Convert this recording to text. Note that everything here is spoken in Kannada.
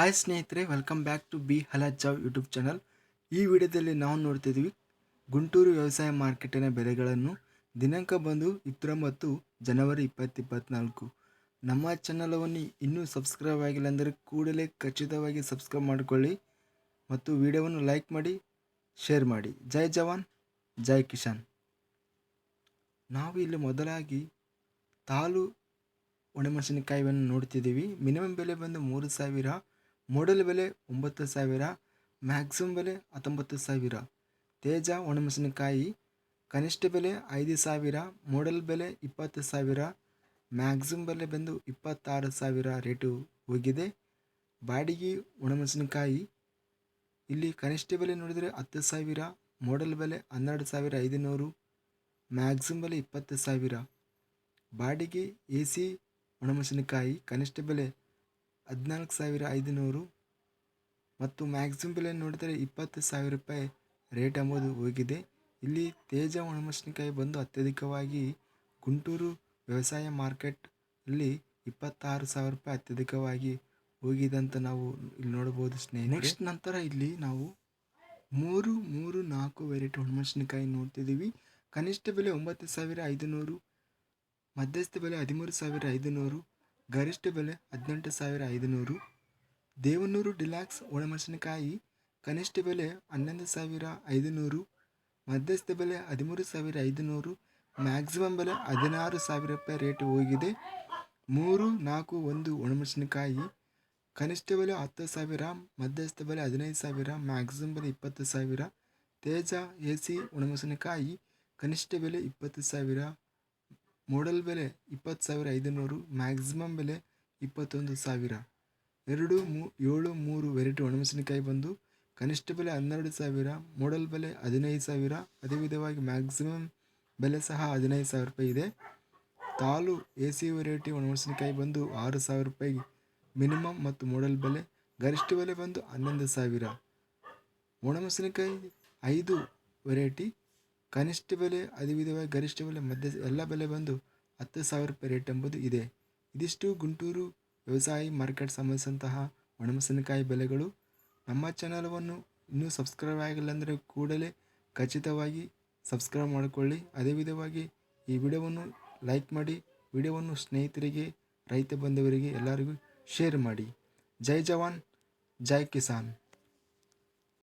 ಹಾಯ್ ಸ್ನೇಹಿತರೆ ವೆಲ್ಕಮ್ ಬ್ಯಾಕ್ ಟು ಬಿ ಹಲಜಾವ್ ಯೂಟ್ಯೂಬ್ ಚಾನಲ್ ಈ ವಿಡಿಯೋದಲ್ಲಿ ನಾವು ನೋಡ್ತಿದ್ವಿ ಗುಂಟೂರು ವ್ಯವಸಾಯ ಮಾರ್ಕೆಟಿನ ಬೆಲೆಗಳನ್ನು ದಿನಾಂಕ ಬಂದು ಇಪ್ಪತ್ತೊಂಬತ್ತು ಜನವರಿ ಇಪ್ಪತ್ತಿಪ್ಪತ್ನಾಲ್ಕು ನಮ್ಮ ಚಾನಲವನ್ನು ಇನ್ನೂ ಸಬ್ಸ್ಕ್ರೈಬ್ ಆಗಿಲ್ಲ ಅಂದರೆ ಕೂಡಲೇ ಖಚಿತವಾಗಿ ಸಬ್ಸ್ಕ್ರೈಬ್ ಮಾಡಿಕೊಳ್ಳಿ ಮತ್ತು ವಿಡಿಯೋವನ್ನು ಲೈಕ್ ಮಾಡಿ ಶೇರ್ ಮಾಡಿ. ಜೈ ಜವಾನ್, ಜೈ ಕಿಶಾನ್. ನಾವು ಇಲ್ಲಿ ಮೊದಲಾಗಿ ತಾಲು ಒಣಮೆಣಸಿನಕಾಯಿಯನ್ನು ನೋಡ್ತಿದ್ದೀವಿ. ಮಿನಿಮಮ್ ಬೆಲೆ ಬಂದು ಮೂರು ಸಾವಿರ. ಮೋಡಲ್ ಬೆಲೆ ಒಂಬತ್ತು ಸಾವಿರ, ಮ್ಯಾಕ್ಸಿಮಮ್ ಬೆಲೆ ಹತ್ತೊಂಬತ್ತು ಸಾವಿರ. ತೇಜ ಒಣಮೆಣಸಿನಕಾಯಿ, ಕನಿಷ್ಠ ಬೆಲೆ ಐದು ಸಾವಿರ ಮೋಡಲ್ ಬೆಲೆ ಇಪ್ಪತ್ತು ಸಾವಿರ, ಮ್ಯಾಕ್ಸಿಮಮ್ ಬೆಲೆ ಬಂದು ಇಪ್ಪತ್ತಾರು ಸಾವಿರ ರೇಟು ಹೋಗಿದೆ. ಬಾಡಿಗೆ ಒಣಮೆಣಸಿನಕಾಯಿ, ಇಲ್ಲಿ ಕನಿಷ್ಠ ಬೆಲೆ ನೋಡಿದರೆ ಹತ್ತು ಸಾವಿರ ಮೋಡಲ್ ಬೆಲೆ ಹನ್ನೆರಡು ಸಾವಿರ ಐದುನೂರು, ಮ್ಯಾಕ್ಸಿಮಮ್ ಬೆಲೆ ಇಪ್ಪತ್ತು ಸಾವಿರ. ಬಾಡಿಗೆ ಎ ಸಿ ಒಣಮೆಣಸಿನಕಾಯಿ, ಕನಿಷ್ಠ ಬೆಲೆ ಹದಿನಾಲ್ಕು ಸಾವಿರ ಐದುನೂರು. ಮತ್ತು ಮ್ಯಾಕ್ಸಿಮಮ್ ಬೆಲೆ ನೋಡಿದರೆ ಇಪ್ಪತ್ತು ಸಾವಿರ ರೂಪಾಯಿ ರೇಟ್ ಎಂಬುದು ಹೋಗಿದೆ. ಇಲ್ಲಿ ತೇಜ ಒಣಮೆಣಸಿನಕಾಯಿ ಬಂದು ಅತ್ಯಧಿಕವಾಗಿ ಗುಂಟೂರು ವ್ಯವಸಾಯ ಮಾರ್ಕೆಟ್ ಅಲ್ಲಿ ಇಪ್ಪತ್ತಾರು ಸಾವಿರ ರೂಪಾಯಿ ಅತ್ಯಧಿಕವಾಗಿ ಹೋಗಿದೆ ಅಂತ ನಾವು ಇಲ್ಲಿ ನೋಡಬಹುದು ಸ್ನೇಹಿತರೆ. ನೆಕ್ಸ್ಟ್ ನಂತರ ಇಲ್ಲಿ ನಾವು ಮೂರು ಮೂರು ನಾಲ್ಕು ವೆರೈಟಿ ಒಣಮೆಣಸಿನಕಾಯಿ ನೋಡ್ತಿದ್ದೀವಿ. ಕನಿಷ್ಠ ಬೆಲೆ ಒಂಬತ್ತು ಸಾವಿರ ಐದುನೂರು, ಮಧ್ಯಸ್ಥ ಬೆಲೆ ಹದಿಮೂರು ಸಾವಿರ ಐದುನೂರು ಗರಿಷ್ಠ ಬೆಲೆ ಹದಿನೆಂಟು ಸಾವಿರ ಐದುನೂರು. ದೇವನೂರು ಡಿಲಾಕ್ಸ್ ಒಣಮೆಣಸಿನಕಾಯಿ ಕನಿಷ್ಠ ಬೆಲೆ ಹನ್ನೊಂದು ಸಾವಿರ ಐದುನೂರು. ಮಧ್ಯಸ್ಥ ಬೆಲೆ ಹದಿಮೂರು ಸಾವಿರ ಐದುನೂರು. ಮ್ಯಾಕ್ಸಿಮಮ್ ಬೆಲೆ ಹದಿನಾರು ಸಾವಿರ ರೂಪಾಯಿ ರೇಟ್ ಹೋಗಿದೆ. ಮೂರು, ನಾಲ್ಕು, ಒಂದು ಒಣಮೆಣಸಿನಕಾಯಿ ಕನಿಷ್ಠ ಬೆಲೆ ಹತ್ತು ಸಾವಿರ, ಮಧ್ಯಸ್ಥ ಬೆಲೆ ಹದಿನೈದು ಸಾವಿರ, ಮ್ಯಾಕ್ಸಿಮಮ್ ಬೆಲೆ ಇಪ್ಪತ್ತು ಸಾವಿರ. ತೇಜ ಎ ಸಿ ಒಣಮೆಣಸಿನಕಾಯಿ ಕನಿಷ್ಠ ಬೆಲೆ ಇಪ್ಪತ್ತು ಸಾವಿರ. ಮೋಡಲ್ ಬೆಲೆ ಇಪ್ಪತ್ತು ಸಾವಿರ ಐದುನೂರು ಮ್ಯಾಕ್ಸಿಮಮ್ ಬೆಲೆ ಇಪ್ಪತ್ತೊಂದು ಸಾವಿರ. ಎರಡು ಮೂ, ಏಳು ಮೂರು ವೆರೈಟಿ ಒಣಮೆಣಸಿನಕಾಯಿ ಬಂದು ಕನಿಷ್ಠ ಬೆಲೆ ಹನ್ನೆರಡು ಸಾವಿರ ಮೋಡಲ್ ಬೆಲೆ ಹದಿನೈದು ಸಾವಿರ, ಅದೇ ವಿಧವಾಗಿ ಮ್ಯಾಕ್ಸಿಮಮ್ ಬೆಲೆ ಸಹ ಹದಿನೈದು ಸಾವಿರ ರೂಪಾಯಿ ಇದೆ. ತಾಲು ಎ ಸಿ ವೆರೈಟಿ ಒಣಮೆಣಸಿನಕಾಯಿ ಬಂದು ಆರು ಸಾವಿರ ರೂಪಾಯಿ ಮಿನಿಮಮ್ ಮತ್ತು ಮೋಡಲ್ ಬೆಲೆ ಗರಿಷ್ಠ ಬೆಲೆ ಬಂದು ಹನ್ನೊಂದು ಸಾವಿರ. ಒಣಮೆಣಸಿನಕಾಯಿ ಐದು ವೆರೈಟಿ ಕನಿಷ್ಠ ಬೆಲೆ ಅದೇ ವಿಧವಾಗಿ ಗರಿಷ್ಠ ಬೆಲೆ, ಮಧ್ಯ ಎಲ್ಲ ಬೆಲೆ ಬಂದು ಹತ್ತು ಸಾವಿರ ರೂಪಾಯಿ ರೇಟ್ ಎಂಬುದು ಇದೆ. ಇದಿಷ್ಟು ಗುಂಟೂರು ವ್ಯವಸಾಯ ಮಾರ್ಕೆಟ್ ಸಂಬಂಧಿಸಿದಂತಹ ಒಣಮೆಣಸಿನಕಾಯಿ ಬೆಲೆಗಳು. ನಮ್ಮ ಚಾನಲವನ್ನು ಇನ್ನೂ ಸಬ್ಸ್ಕ್ರೈಬ್ ಆಗಿಲ್ಲ ಅಂದರೆ ಕೂಡಲೇ ಖಚಿತವಾಗಿ ಸಬ್ಸ್ಕ್ರೈಬ್ ಮಾಡಿಕೊಳ್ಳಿ. ಅದೇ ವಿಧವಾಗಿ ಈ ವಿಡಿಯೋವನ್ನು ಲೈಕ್ ಮಾಡಿ, ವಿಡಿಯೋವನ್ನು ಸ್ನೇಹಿತರಿಗೆ, ರೈತ ಬಂಧುವರಿಗೆ ಎಲ್ಲರಿಗೂ ಶೇರ್ ಮಾಡಿ. ಜೈ ಜವಾನ್, ಜೈ ಕಿಸಾನ್.